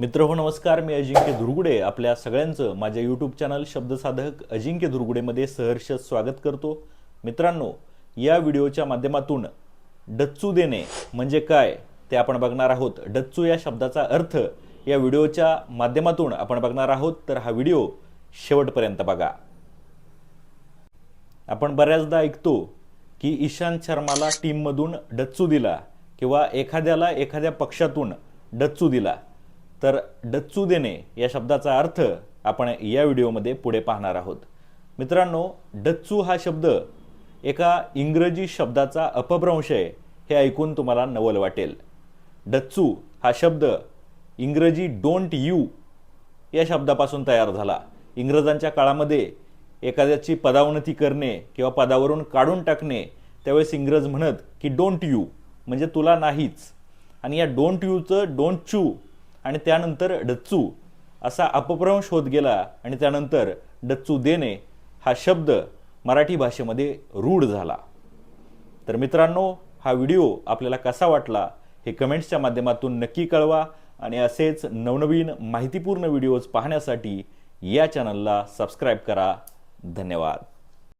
मित्र हो नमस्कार मी अजिंक्य दुर्गुडे. आपल्या सगळ्यांचं माझ्या यूट्यूब चॅनल शब्दसाधक अजिंक्य दुर्गुडेमध्ये सहर्ष स्वागत करतो. मित्रांनो या व्हिडिओच्या माध्यमातून डच्चू देणे म्हणजे काय ते आपण बघणार आहोत. डच्चू या शब्दाचा अर्थ या व्हिडिओच्या माध्यमातून आपण बघणार आहोत. तर हा व्हिडिओ शेवटपर्यंत बघा. आपण बऱ्याचदा ऐकतो की ईशांत शर्माला टीममधून डच्चू दिला किंवा एखाद्याला एखाद्या पक्षातून डच्चू दिला. तर डच्चू देणे या शब्दाचा अर्थ आपण या व्हिडिओमध्ये पुढे पाहणार आहोत. मित्रांनो डच्चू हा शब्द एका इंग्रजी शब्दाचा अपभ्रंश आहे हे ऐकून तुम्हाला नवल वाटेल. डच्चू हा शब्द इंग्रजी डोंट यू या शब्दापासून तयार झाला. इंग्रजांच्या काळामध्ये एखाद्याची पदावनती करणे किंवा पदावरून काढून टाकणे त्यावेळेस इंग्रज म्हणत की डोंट यू म्हणजे तुला नाहीच. आणि या डोंट यूचं डोंट चू आणि त्यानंतर डच्चू असा अपभ्रंश होत गेला आणि त्यानंतर डच्चू देणे हा शब्द मराठी भाषेमध्ये रूढ झाला. तर मित्रांनो हा व्हिडिओ आपल्याला कसा वाटला हे कमेंट्सच्या माध्यमातून नक्की कळवा आणि असेच नवनवीन माहितीपूर्ण व्हिडिओज पाहण्यासाठी या चॅनलला सबस्क्राईब करा. धन्यवाद.